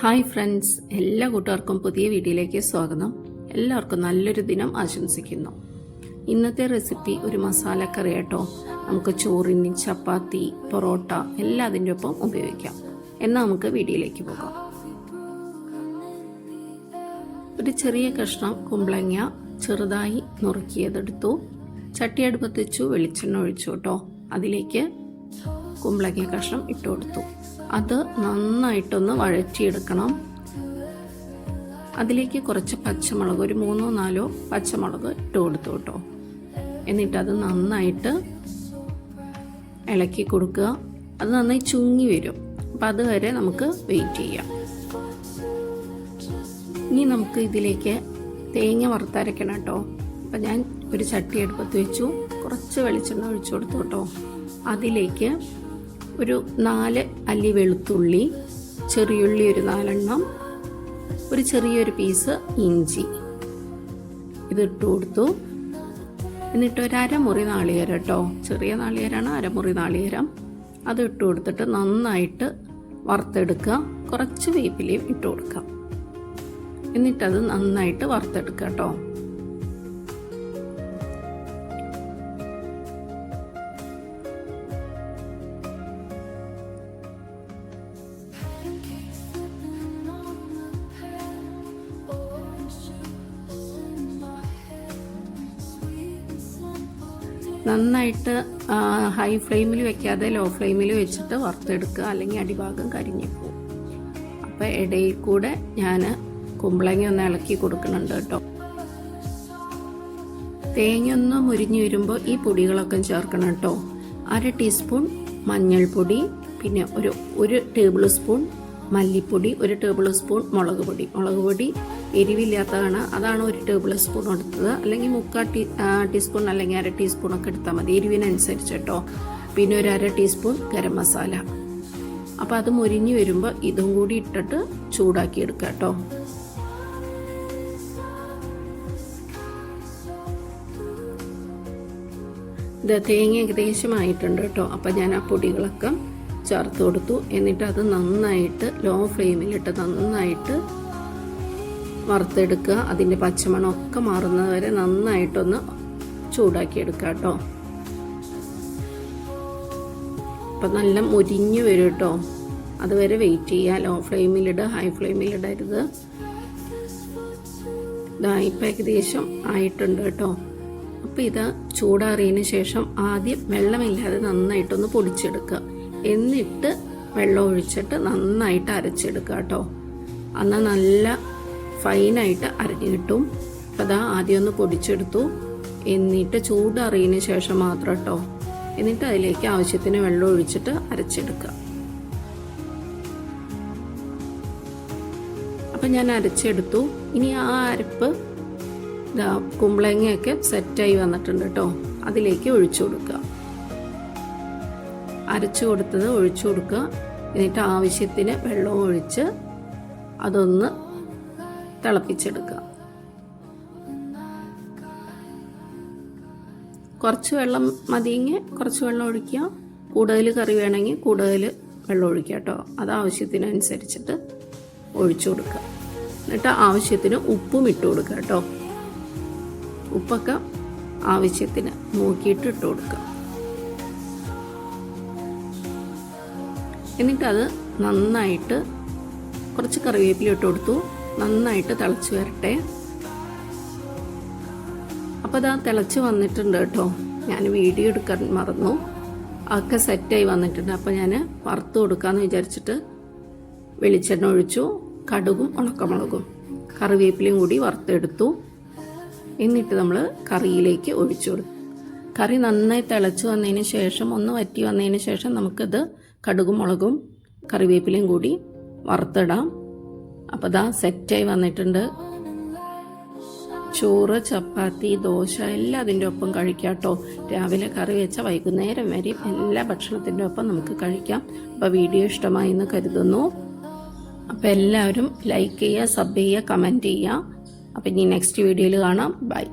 Hi friends എല്ലാ കൂട്ടുകാർക്കും പുതിയ വീഡിയോയിലേക്ക് സ്വാഗതം. എല്ലാവർക്കും നല്ലൊരു ദിനം ആശംസിക്കുന്നു. ഇന്നത്തെ റെസിപ്പി ഒരു മസാലക്കറി കേട്ടോ നമുക്ക് ചോറിന് ചപ്പാത്തി പൊറോട്ട എല്ലാം അതിന്റെ ഒപ്പം ഉപയോഗിക്കാം. എന്നാൽ നമുക്ക് വീഡിയോയിലേക്ക് പോകാം. ഒരു ചെറിയ കഷ്ണം കുമ്പളങ്ങ ചെറുതായി നുറുക്കിയതെടുത്തു. ചട്ടി അടുപ്പത്ത് വെച്ചു വെളിച്ചെണ്ണ ഒഴിച്ചു കേട്ടോ. അതിലേക്ക് കുമ്പളങ്ങ കഷ്ണം ഇട്ട് കൊടുത്തു. അത് നന്നായിട്ടൊന്ന് വഴറ്റിയെടുക്കണം. അതിലേക്ക് കുറച്ച് പച്ചമുളക് ഒരു മൂന്നോ നാലോ പച്ചമുളക് ഇട്ട് കൊടുത്തു കേട്ടോ. എന്നിട്ടത് നന്നായിട്ട് ഇളക്കി കൊടുക്കുക. അത് നന്നായി ചുങ്ങി വരും. അപ്പം അതുവരെ നമുക്ക് വെയിറ്റ് ചെയ്യാം. ഇനി നമുക്ക് ഇതിലേക്ക് തേങ്ങ വറുത്തരയ്ക്കണം കേട്ടോ. അപ്പം ഞാൻ ഒരു ചട്ടി എടുപ്പത്ത് വെച്ചു. കുറച്ച് വെളിച്ചെണ്ണ ഒഴിച്ചു കൊടുത്തു കേട്ടോ. അതിലേക്ക് ഒരു നാല് അല്ലി വെളുത്തുള്ളി ചെറിയുള്ളി ഒരു നാലെണ്ണം ഒരു ചെറിയൊരു പീസ് ഇഞ്ചി. ഇതിട്ട് കൊടുത്തു. എന്നിട്ട് ഒരു അരമുറി നാളികേരം കേട്ടോ ചെറിയ നാളികേരമാണ് അരമുറി നാളികേരം. അത് ഇട്ട് കൊടുത്തിട്ട് നന്നായിട്ട് വറുത്തെടുക്കുക. കുറച്ച് വേപ്പിലയും ഇട്ട് കൊടുക്കുക. എന്നിട്ടത് നന്നായിട്ട് വറുത്തെടുക്കുക കേട്ടോ നന്നായിട്ട് ഹൈ ഫ്ലെയിമിൽ വെക്കാതെ ലോ ഫ്ലെയിമിൽ വെച്ചിട്ട് വറുത്തെടുക്കുക. അല്ലെങ്കിൽ അടിഭാഗം കരിഞ്ഞു പോകും. അപ്പോൾ ഇടയിൽ കൂടെ ഞാൻ കുമ്പളങ്ങ ഒന്ന് ഇളക്കി കൊടുക്കുന്നുണ്ട് കേട്ടോ. തേങ്ങ ഒന്ന് മുരിഞ്ഞു വരുമ്പോൾ ഈ പൊടികളൊക്കെ ചേർക്കണം കേട്ടോ. അര ടീസ്പൂൺ മഞ്ഞൾപ്പൊടി പിന്നെ ഒരു ഒരു ടേബിൾ സ്പൂൺ മല്ലിപ്പൊടി ഒരു ടേബിൾ സ്പൂൺ മുളക് പൊടി. മുളക് പൊടി എരിവില്ലാത്തതാണ്. അതാണ് ഒരു ടേബിൾ സ്പൂൺ എടുത്തത്. അല്ലെങ്കിൽ മുക്കാൽ ടീ ടീസ്പൂൺ അല്ലെങ്കിൽ അര ടീസ്പൂൺ ഒക്കെ എടുത്താൽ മതി. എരിവിനനുസരിച്ച് കേട്ടോ. പിന്നെ ഒരു അര ടീസ്പൂൺ ഗരം മസാല. അപ്പോൾ അത് മുരിഞ്ഞു വരുമ്പോൾ ഇതും കൂടി ഇട്ടിട്ട് ചൂടാക്കി എടുക്കുക കേട്ടോ. ഇത് തേങ്ങ ഏകദേശമായിട്ടുണ്ട് കേട്ടോ. അപ്പം ഞാൻ ആ പൊടികളൊക്കെ ചേർത്ത് കൊടുത്തു. എന്നിട്ട് അത് നന്നായിട്ട് ലോ ഫ്ലെയിമിലിട്ട് നന്നായിട്ട് വറുത്തെടുക്കുക. അതിന്റെ പച്ചമണമൊക്കെ മാറുന്നത് വരെ നന്നായിട്ടൊന്ന് ചൂടാക്കിയെടുക്കുക കേട്ടോ. അപ്പം നല്ല മുരിഞ്ഞു വരും കേട്ടോ. അതുവരെ വെയിറ്റ് ചെയ്യുക. ലോ ഫ്ലെയിമിലിട ഹൈ ഫ്ലെയിമിലിടരുത് ഇപ്പം ഏകദേശം ആയിട്ടുണ്ട് കേട്ടോ. അപ്പോൾ ഇത് ചൂടാറിയതിന് ശേഷം ആദ്യം വെള്ളമില്ലാതെ നന്നായിട്ടൊന്ന് പൊടിച്ചെടുക്കുക. എന്നിട്ട് വെള്ളം ഒഴിച്ചിട്ട് നന്നായിട്ട് അരച്ചെടുക്കുക കേട്ടോ. അന്ന് നല്ല ഫൈനായിട്ട് അരഞ്ഞു കിട്ടും. അപ്പം അതാ ആദ്യം ഒന്ന് പൊടിച്ചെടുത്തു. എന്നിട്ട് ചൂട് അറിയുന്ന ശേഷം മാത്രം കേട്ടോ എന്നിട്ട് അതിലേക്ക് ആവശ്യത്തിന് വെള്ളം ഒഴിച്ചിട്ട് അരച്ചെടുക്കുക. അപ്പം ഞാൻ അരച്ചെടുത്തു. ഇനി ആ അരപ്പ് കുമ്പളങ്ങയൊക്കെ സെറ്റായി വന്നിട്ടുണ്ട് കേട്ടോ അതിലേക്ക് ഒഴിച്ചു കൊടുക്കുക. അരച്ചു കൊടുത്തത് ഒഴിച്ചു കൊടുക്കുക. എന്നിട്ട് ആവശ്യത്തിന് വെള്ളം ഒഴിച്ച് അതൊന്ന് തിളപ്പിച്ചെടുക്കുക. കുറച്ച് വെള്ളം മതിയെങ്കിൽ കുറച്ച് വെള്ളം ഒഴിക്കുക. കൂടുതൽ കറി വേണമെങ്കിൽ കൂടുതൽ വെള്ളം ഒഴിക്കുക കേട്ടോ. അത് ആവശ്യത്തിനനുസരിച്ചിട്ട് ഒഴിച്ചു കൊടുക്കുക. എന്നിട്ട് ആവശ്യത്തിന് ഉപ്പും ഇട്ട് കൊടുക്കുക കേട്ടോ. ഉപ്പൊക്കെ ആവശ്യത്തിന് നോക്കിയിട്ട് ഇട്ട് കൊടുക്കുക. എന്നിട്ടത് നന്നായിട്ട് കുറച്ച് കറിവേപ്പില ഇട്ട് കൊടുത്തു. നന്നായിട്ട് തിളച്ച് വരട്ടെ. അപ്പോൾ അതാ തിളച്ച് വന്നിട്ടുണ്ട് കേട്ടോ. ഞാൻ വീഡിയോ എടുക്കാൻ മറന്നു. അതൊക്കെ സെറ്റായി വന്നിട്ടുണ്ട്. അപ്പോൾ ഞാൻ വറുത്ത് കൊടുക്കാമെന്ന് വിചാരിച്ചിട്ട് വെളിച്ചെണ്ണ ഒഴിച്ചു. കടുകും ഉണക്കമുളകും. കറിവേപ്പിലയും കൂടി വറുത്തെടുത്തു. എന്നിട്ട് നമ്മൾ കറിയിലേക്ക് ഒഴിച്ചു കറി നന്നായി തിളച്ച് വന്നതിന് ശേഷം ഒന്ന് വറ്റി വന്നതിന് ശേഷം നമുക്കത് കടുകും മുളകും കറിവേപ്പിലയും കൂടി വറുത്തിടാം. അപ്പോൾ ഇതാ സെറ്റായി വന്നിട്ടുണ്ട്. ചോറ് ചപ്പാത്തി ദോശ എല്ലാം അതിന്റെ ഒപ്പം കഴിക്കാം കേട്ടോ രാവിലെ കറി വെച്ച വൈകുന്നേരം വരെ എല്ലാ ഭക്ഷണത്തിന്റെ ഒപ്പം നമുക്ക് കഴിക്കാം. അപ്പോൾ വീഡിയോ ഇഷ്ടമായി എന്ന് കരുതുന്നു. അപ്പോൾ എല്ലാവരും ലൈക്ക് ചെയ്യുക സബ് ചെയ്യുക കമന്റ് ചെയ്യുക. അപ്പോൾ ഇനി നെക്സ്റ്റ് വീഡിയോയിൽ കാണാം. ബൈ.